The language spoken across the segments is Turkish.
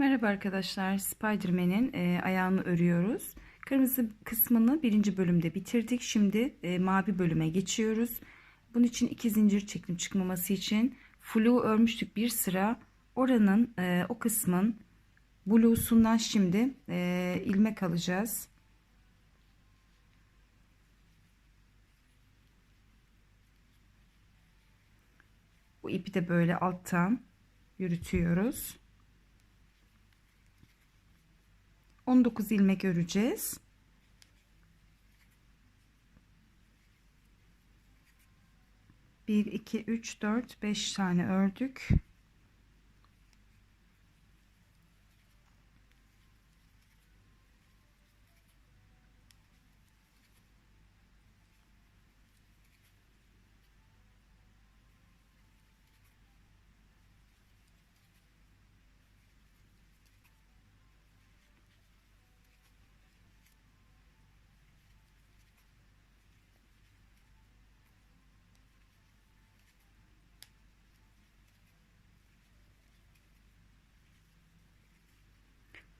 Merhaba arkadaşlar. Spiderman'in e, ayağını örüyoruz. Kırmızı kısmını birinci bölümde bitirdik. Şimdi e, mavi bölüme geçiyoruz. Bunun için iki zincir çektim çıkmaması için. Flu örmüştük bir sıra. Oranın e, o kısmın bluesundan şimdi e, ilmek alacağız. Bu ipi de böyle alttan yürütüyoruz. 19 ilmek öreceğiz. Bir, iki, üç, dört, beş tane ördük.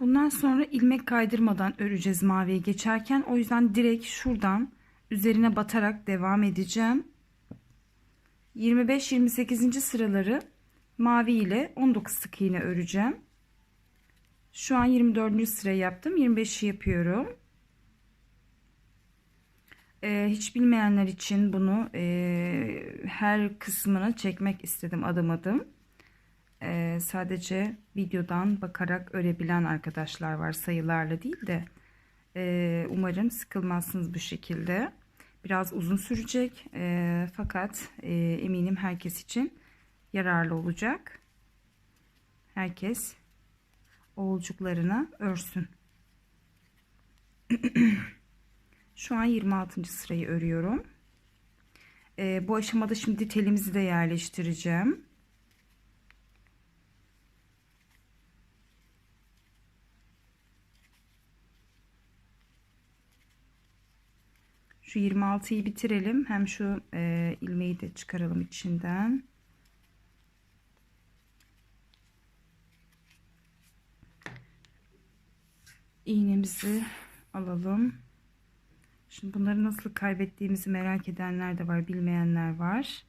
Bundan sonra ilmek kaydırmadan öreceğiz maviye geçerken. O yüzden direkt şuradan üzerine batarak devam edeceğim. 25-28. sıraları mavi ile 19 sık iğne öreceğim. Şu an 24. sıra yaptım. 25'i yapıyorum. Ee, hiç bilmeyenler için bunu e, her kısmını çekmek istedim adım adım e, sadece videodan bakarak örebilen arkadaşlar var sayılarla değil de e, umarım sıkılmazsınız bu şekilde. Biraz uzun sürecek e, fakat e, eminim herkes için yararlı olacak. Herkes oğulcuklarına örsün. Şu an 26. sırayı örüyorum. E, bu aşamada şimdi telimizi de yerleştireceğim Şu 26'yı bitirelim. Hem şu e, ilmeği de çıkaralım içinden. İğnemizi alalım. Şimdi bunları nasıl kaybettiğimizi merak edenler de var, bilmeyenler var.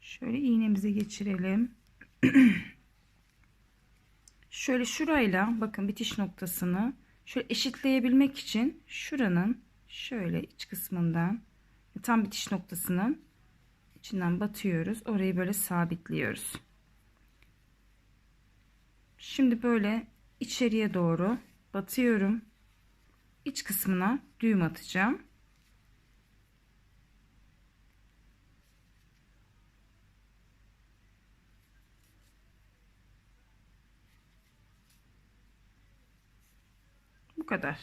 Şöyle iğnemizi geçirelim. Şöyle şurayla bakın bitiş noktasını Şöyle eşitleyebilmek için şuranın şöyle iç kısmından tam bitiş noktasının içinden batıyoruz. Orayı böyle sabitliyoruz. Şimdi böyle içeriye doğru batıyorum. İç kısmına düğüm atacağım. Bu kadar.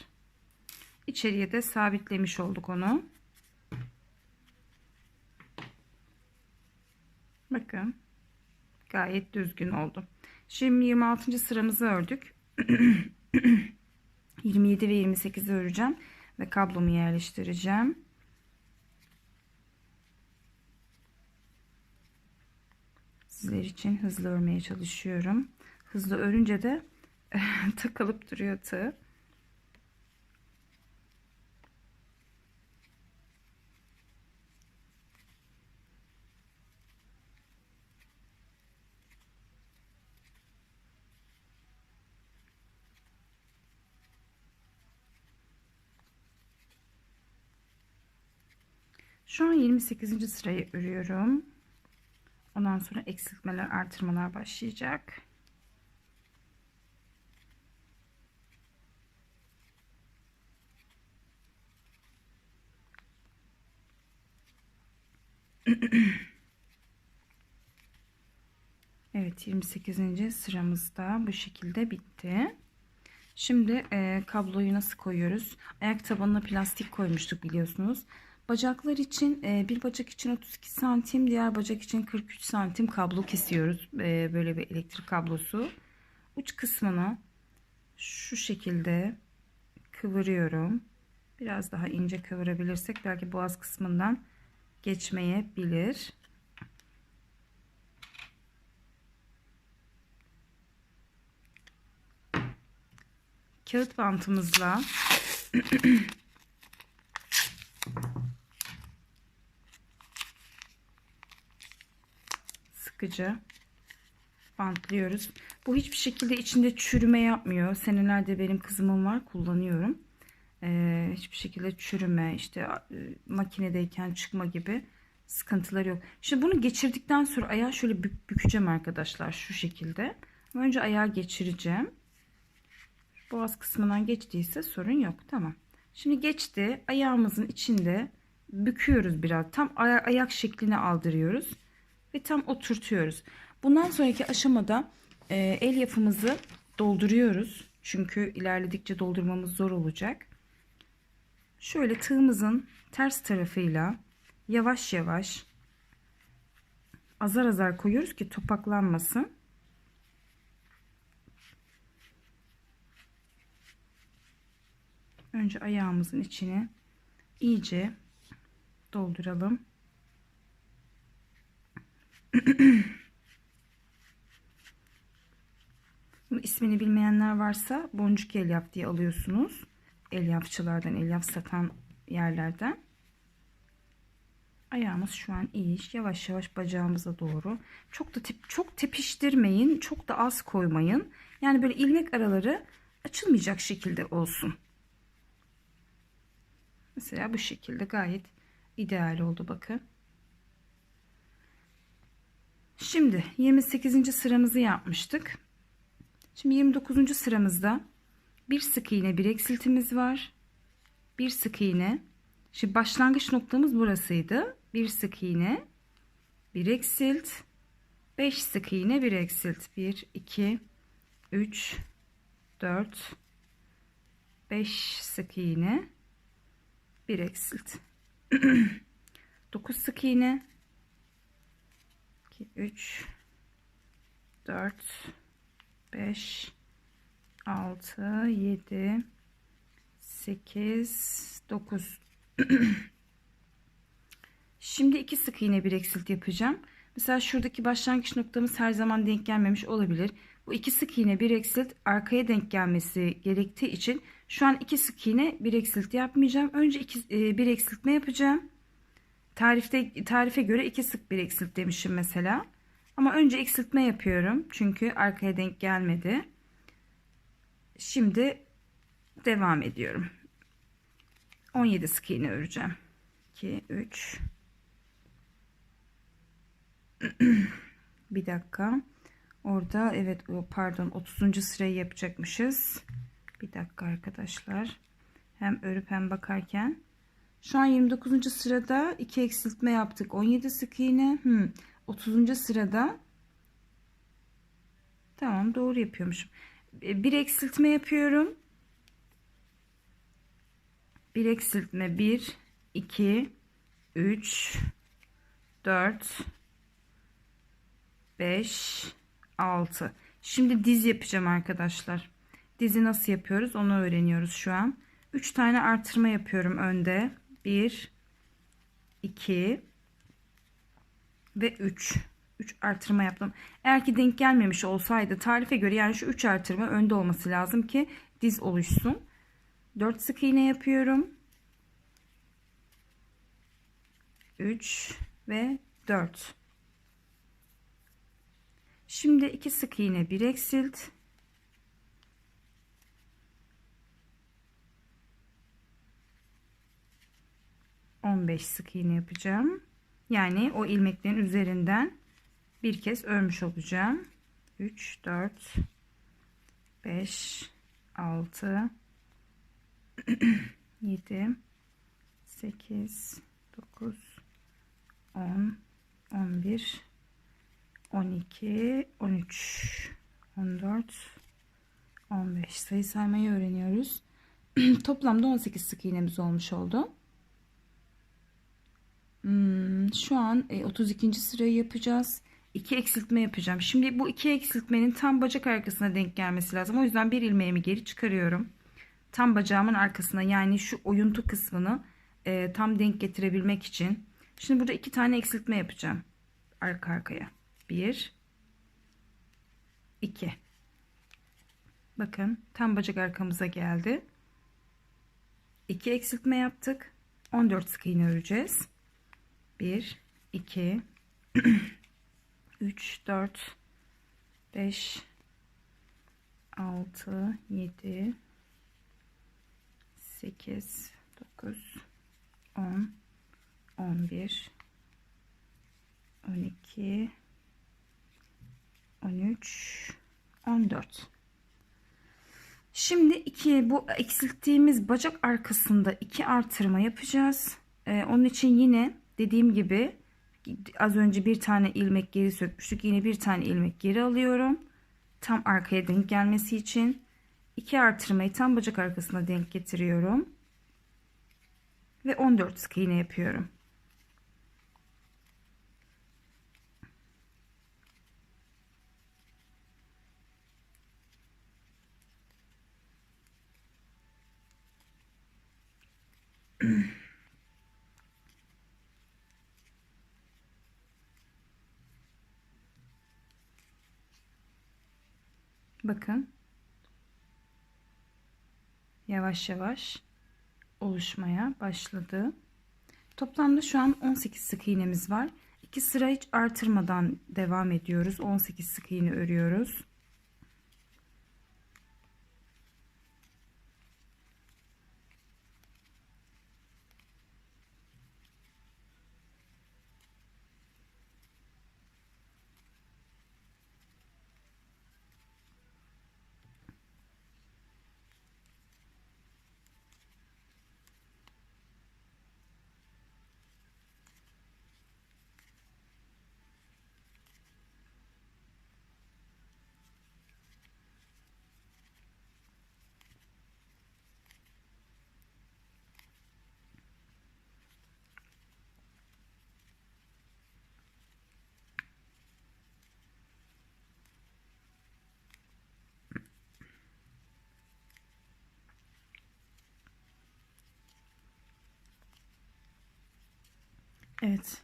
İçeriye de sabitlemiş olduk onu. Bakın. Gayet düzgün oldu. Şimdi 26. sıramızı ördük. 27 ve 28'i öreceğim ve kablomu yerleştireceğim. Sizler için hızlı örmeye çalışıyorum. Hızlı örünce de takılıp duruyor tığ. Şu an 28. sırayı örüyorum. Ondan sonra eksiltmeler, artırmalar başlayacak. Evet 28. sıramızda bu şekilde bitti. Şimdi e, kabloyu nasıl koyuyoruz? Ayak tabanına plastik koymuştuk biliyorsunuz. Bacaklar için e, bir bacak için 32 santim diğer bacak için 43 santim kablo kesiyoruz. E, böyle bir elektrik kablosu. Uç kısmını şu şekilde kıvırıyorum. Biraz daha ince kıvırabilirsek belki boğaz kısmından geçmeyebilir. Kağıt bantımızla sıkıca bantlıyoruz. Bu hiçbir şekilde içinde çürüme yapmıyor. Senelerde benim kızımın var kullanıyorum. Ee, hiçbir şekilde çürüme işte e, makinedeyken çıkma gibi sıkıntıları yok. Şimdi bunu geçirdikten sonra ayağı şöyle bük- bükeceğim arkadaşlar şu şekilde. Önce ayağı geçireceğim. Boğaz kısmından geçtiyse sorun yok. Tamam. Şimdi geçti. Ayağımızın içinde büküyoruz biraz. Tam aya- ayak şeklini aldırıyoruz. Ve tam oturtuyoruz. Bundan sonraki aşamada e, el yapımızı dolduruyoruz. Çünkü ilerledikçe doldurmamız zor olacak. Şöyle tığımızın ters tarafıyla yavaş yavaş azar azar koyuyoruz ki topaklanmasın. Önce ayağımızın içine iyice dolduralım. İsmini bilmeyenler varsa boncuk elyaf diye alıyorsunuz. Elyafçılardan, elyaf satan yerlerden. Ayağımız şu an iyi. Yavaş yavaş bacağımıza doğru. Çok da tep çok tepiştirmeyin. Çok da az koymayın. Yani böyle ilmek araları açılmayacak şekilde olsun. Mesela bu şekilde gayet ideal oldu bakın. Şimdi 28. sıramızı yapmıştık. Şimdi 29. sıramızda bir sık iğne bir eksiltimiz var. Bir sık iğne. Şimdi başlangıç noktamız burasıydı. Bir sık iğne, bir eksilt, 5 sık iğne, bir eksilt. 1 2 3 4 5 sık iğne, bir eksilt. 9 sık iğne 2 3 4 5 6 7 8 9 Şimdi iki sık iğne bir eksilt yapacağım. Mesela şuradaki başlangıç noktamız her zaman denk gelmemiş olabilir. Bu iki sık iğne bir eksilt arkaya denk gelmesi gerektiği için şu an iki sık iğne bir eksilt yapmayacağım. Önce iki, e, bir eksiltme yapacağım. Tarifte tarife göre iki sık bir eksilt demişim mesela. Ama önce eksiltme yapıyorum. Çünkü arkaya denk gelmedi. Şimdi devam ediyorum. 17 sık iğne öreceğim. 2 3 bir dakika. Orada evet pardon 30. sırayı yapacakmışız. Bir dakika arkadaşlar. Hem örüp hem bakarken. Şu an 29. sırada 2 eksiltme yaptık. 17 sık iğne. Hmm. 30. sırada Tamam doğru yapıyormuşum. Bir eksiltme yapıyorum. Bir eksiltme 1 2 3 4 5 6 şimdi diz yapacağım arkadaşlar dizi nasıl yapıyoruz onu öğreniyoruz şu an 3 tane artırma yapıyorum önde 1 2 ve 3 3 artırma yaptım. Eğer ki denk gelmemiş olsaydı tarife göre yani şu 3 artırma önde olması lazım ki diz oluşsun. 4 sık iğne yapıyorum. 3 ve 4 Şimdi iki sık iğne bir eksilt. On beş sık iğne yapacağım. Yani o ilmeklerin üzerinden bir kez örmüş olacağım. 3 4 5 6 7 8 9 10 11 12 13 14 15 sayı saymayı öğreniyoruz. Toplamda 18 sık iğnemiz olmuş oldu. Hmm, şu an 32. E, sırayı yapacağız. 2 eksiltme yapacağım. Şimdi bu iki eksiltmenin tam bacak arkasına denk gelmesi lazım. O yüzden bir ilmeğimi geri çıkarıyorum. Tam bacağımın arkasına yani şu oyuntu kısmını e, tam denk getirebilmek için. Şimdi burada iki tane eksiltme yapacağım. Arka arkaya. 1 2 Bakın tam bacak arkamıza geldi. 2 eksiltme yaptık. 14 sık iğne öreceğiz. 1 2 3 4 5 6 7 8 9 10 11 12 13 14 Şimdi iki bu eksilttiğimiz bacak arkasında iki artırma yapacağız. Ee, onun için yine dediğim gibi az önce bir tane ilmek geri sökmüştük. Yine bir tane ilmek geri alıyorum. Tam arkaya denk gelmesi için iki artırmayı tam bacak arkasına denk getiriyorum. Ve 14 sık iğne yapıyorum. Bakın. Yavaş yavaş oluşmaya başladı. Toplamda şu an 18 sık iğnemiz var. 2 sıra hiç artırmadan devam ediyoruz. 18 sık iğne örüyoruz. Evet.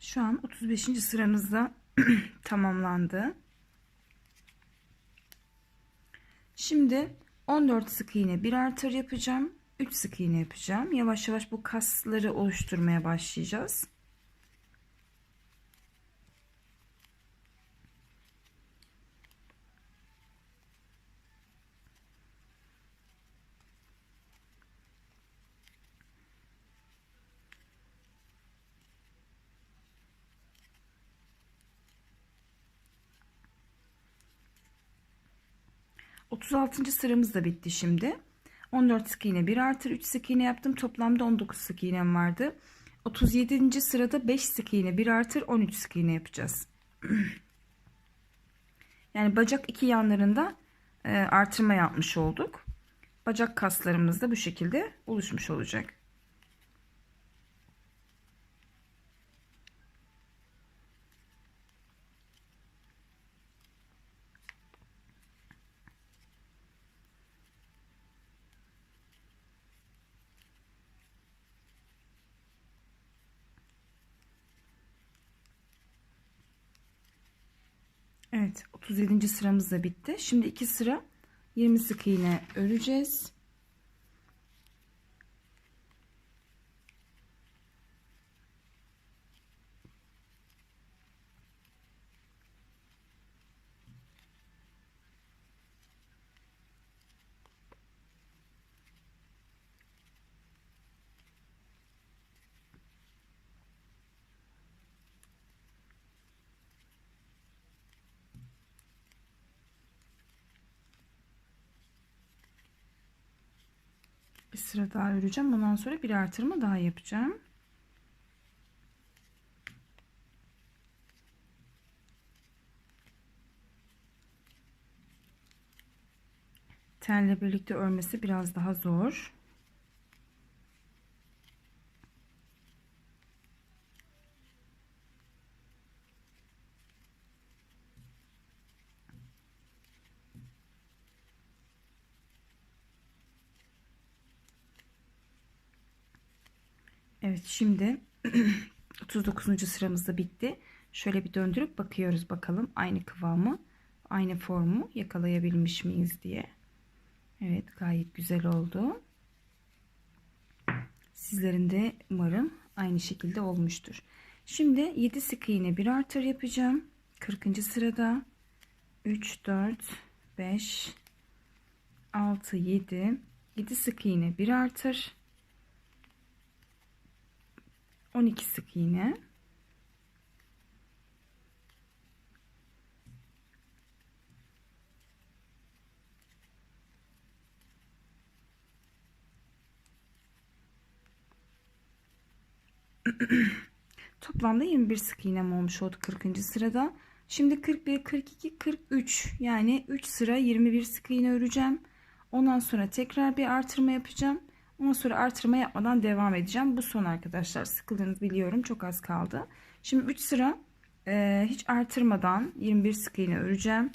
Şu an 35. sıramızda tamamlandı. Şimdi 14 sık iğne bir artır yapacağım. 3 sık iğne yapacağım. Yavaş yavaş bu kasları oluşturmaya başlayacağız. 36. sıramız da bitti şimdi. 14 sık iğne 1 artır 3 sık iğne yaptım. Toplamda 19 sık iğnem vardı. 37. sırada 5 sık iğne 1 artır 13 sık iğne yapacağız. yani bacak iki yanlarında e, artırma yapmış olduk. Bacak kaslarımız da bu şekilde oluşmuş olacak. Evet 37. sıramız da bitti. Şimdi iki sıra 20 sık iğne öreceğiz. Sıra daha öreceğim. Ondan sonra bir artırma daha yapacağım. Telle birlikte örmesi biraz daha zor. Evet şimdi 39. sıramızda bitti. Şöyle bir döndürüp bakıyoruz bakalım aynı kıvamı, aynı formu yakalayabilmiş miyiz diye. Evet gayet güzel oldu. Sizlerin de umarım aynı şekilde olmuştur. Şimdi 7 sık iğne bir artır yapacağım. 40. sırada 3 4 5 6 7 7 sık iğne bir artır 12 sık iğne Toplamda 21 sık iğnem olmuş oldu 40. sırada. Şimdi 41, 42, 43 yani 3 sıra 21 sık iğne öreceğim. Ondan sonra tekrar bir artırma yapacağım. Ondan sonra artırma yapmadan devam edeceğim. Bu son arkadaşlar. Sıkıldığınızı biliyorum. Çok az kaldı. Şimdi 3 sıra e, hiç artırmadan 21 sık iğne öreceğim.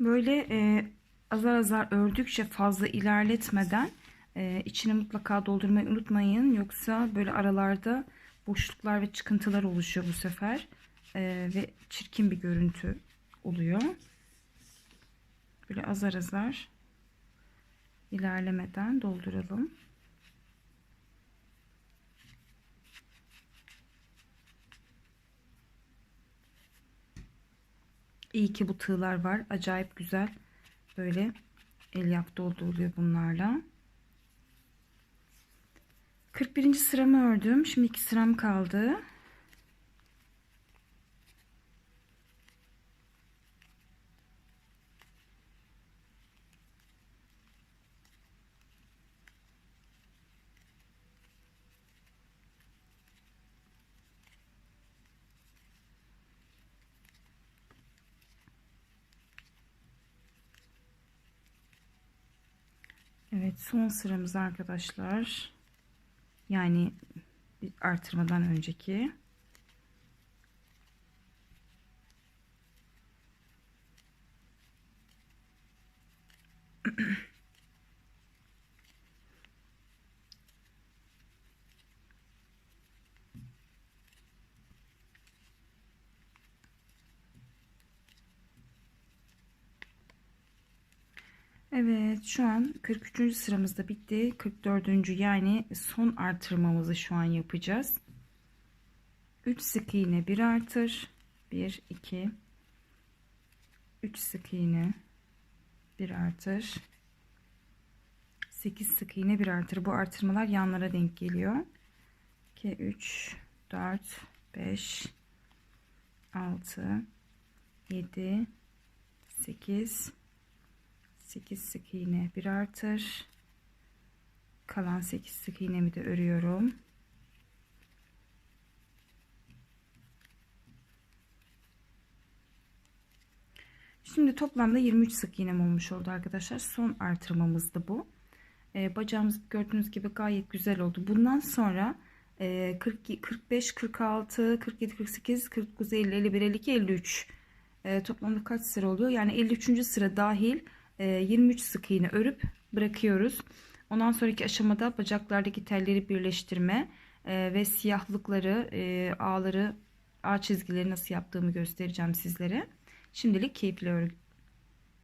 Böyle e, azar azar ördükçe fazla ilerletmeden e, içini mutlaka doldurmayı unutmayın. Yoksa böyle aralarda boşluklar ve çıkıntılar oluşuyor bu sefer. E, ve çirkin bir görüntü oluyor. Böyle azar azar ilerlemeden dolduralım. İyi ki bu tığlar var. Acayip güzel. Böyle elyaf dolduruluyor bunlarla. 41. sıramı ördüm. Şimdi iki sıram kaldı. Evet son sıramız arkadaşlar. Yani artırmadan önceki. Evet şu an 43. sıramızda bitti. 44. yani son artırmamızı şu an yapacağız. 3 sık iğne 1 artır. 1 2 3 sık iğne 1 artır. 8 sık iğne 1 artır. Bu artırmalar yanlara denk geliyor. 2 3 4 5 6 7 8 8 sık iğne bir artır. Kalan 8 sık iğnemi de örüyorum. Şimdi toplamda 23 sık iğnem olmuş oldu arkadaşlar. Son artırmamızdı bu. Ee, bacağımız gördüğünüz gibi gayet güzel oldu. Bundan sonra e, 40, 45 46 47 48 49 50 51 52 53 e, toplamda kaç sıra oluyor? Yani 53. sıra dahil 23 e, sık iğne örüp bırakıyoruz. Ondan sonraki aşamada bacaklardaki telleri birleştirme e, ve siyahlıkları, e, ağları, ağ çizgileri nasıl yaptığımı göstereceğim sizlere. Şimdilik keyifli